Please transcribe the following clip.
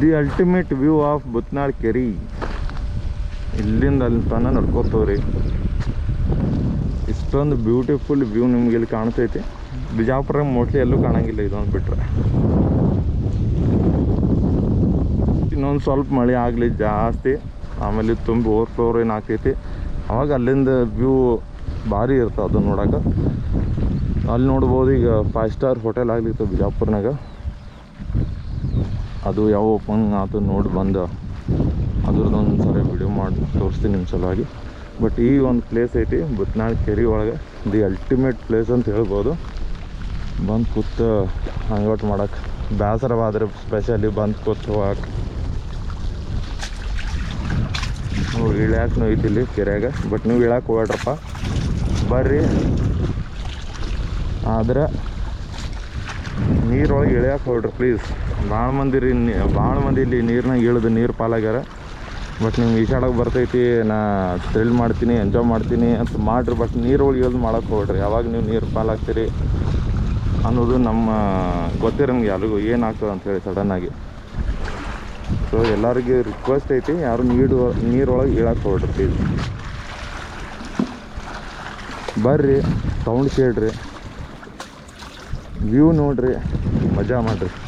The ultimate view of Butnal Kere ಇಲ್ಲಿಂದ ಅಲ್ಲಿ ತನ ನಡ್ಕೋತವ್ರಿ. ಇಷ್ಟೊಂದು ಬ್ಯೂಟಿಫುಲ್ ವ್ಯೂ ನಿಮ್ಗೆ ಇಲ್ಲಿ ಕಾಣ್ತೈತಿ ಬಿಜಾಪುರ ಮೋಸ್ಟ್ಲಿ ಎಲ್ಲೂ ಕಾಣಂಗಿಲ್ಲ ಇದೊಂದು ಬಿಟ್ರೆ ಇನ್ನೊಂದು ಸ್ವಲ್ಪ ಮಳೆ ಆಗಲಿ ಜಾಸ್ತಿ, ಆಮೇಲೆ ತುಂಬಿ ಓವರ್ಫ್ಲೋರ್ ಏನು ಆಗ್ತೈತಿ ಅವಾಗ ಅಲ್ಲಿಂದ ವ್ಯೂ ಭಾರಿ ಇರ್ತವೆ ಅದು ನೋಡಕ್ಕೆ ಅಲ್ಲಿ ನೋಡ್ಬೋದು ಈಗ ಫೈವ್ ಸ್ಟಾರ್ ಹೋಟೆಲ್ ಆಗಲಿತ್ತು ಬಿಜಾಪುರ್ನಾಗ. ಅದು ಯಾವ ಓಪನ್ ಆತು ನೋಡಿ ಬಂದು. ಅದ್ರದ್ದೊಂದು ಸರಿ ವಿಡಿಯೋ ಮಾಡಿ ತೋರಿಸ್ತೀನಿ ನಿಮ್ಮ ಸಲುವಾಗಿ. ಬಟ್ ಈ ಒಂದು ಪ್ಲೇಸ್ ಐತಿ ಬುತ್ನಾಳ್ ಕೆರೆ ಒಳಗೆ. ದಿ ಅಲ್ಟಿಮೇಟ್ ಪ್ಲೇಸ್ ಅಂತ ಹೇಳ್ಬೋದು. ಬಂದು ಕೂತು ಹಂಗೌಟ್ ಮಾಡೋಕೆ. ಬೇಸರವಾದ್ರೆ ಸ್ಪೆಷಲಿ ಬಂದು ಕೂತು ಹೋಗಕ್ಕೆ ನೀವು ಇಳ್ಯಾಕೂ ಐತಿಲ್ಲಿ ಕೆರೆಯಾಗ ಬಟ್ ನೀವು ಇಳ್ಯಾಕೆ ಹೋಗ್ರಪ್ಪ ಬರ್ರಿ. ಆದ್ರೆ ನೀರೊಳಗೆ ಇಳಿಯಕ್ಕೆ ಹೋಗ್ರಿ ಪ್ಲೀಸ್ ಭಾಳ ಮಂದಿ ರೀ ಭಾಳ ಮಂದಿ ಇಲ್ಲಿ ನೀರ್ನಾಗ ಇಳಿದು ನೀರು ಪಾಲಾಗ್ಯಾರ. ಬಟ್ ನಿಮ್ಗೆ ಈಜಾಡೋಕೆ ಬರ್ತೈತಿ, ನಾ ಥ್ರಿಲ್ ಮಾಡ್ತೀನಿ ಎಂಜಾಯ್ ಮಾಡ್ತೀನಿ ಅಂತ ಮಾಡಿರಿ ಬಟ್ ನೀರೊಳಗೆ ಇಳಿದು ಮಾಡೋಕೆ ಹೋಗ್ರಿ. ಯಾವಾಗ ನೀವು ನೀರು ಪಾಲಾಗ್ತೀರಿ ಅನ್ನೋದು ನಮ್ಮ ಗೊತ್ತಿರಂಗೆ ಯಾರಿಗೂ ಏನಾಗ್ತದೆ ಅಂಥೇಳಿ ಸಡನ್ನಾಗಿ ಸೊ ಎಲ್ಲರಿಗೆ ರಿಕ್ವೆಸ್ಟ್ ಐತಿ, ಯಾರು ನೀರು ನೀರೊಳಗೆ ಇಳಕ್ಕೆ ಹೋಗ್ರಿ ಪ್ಲೀಸ್ ಬರ್ರಿ ಸೌಂಡ್ ಕೇಳ್ರಿ ವ್ಯೂ ನೋಡ್ರಿ ಮಜಾ ಮಾಡಿರಿ.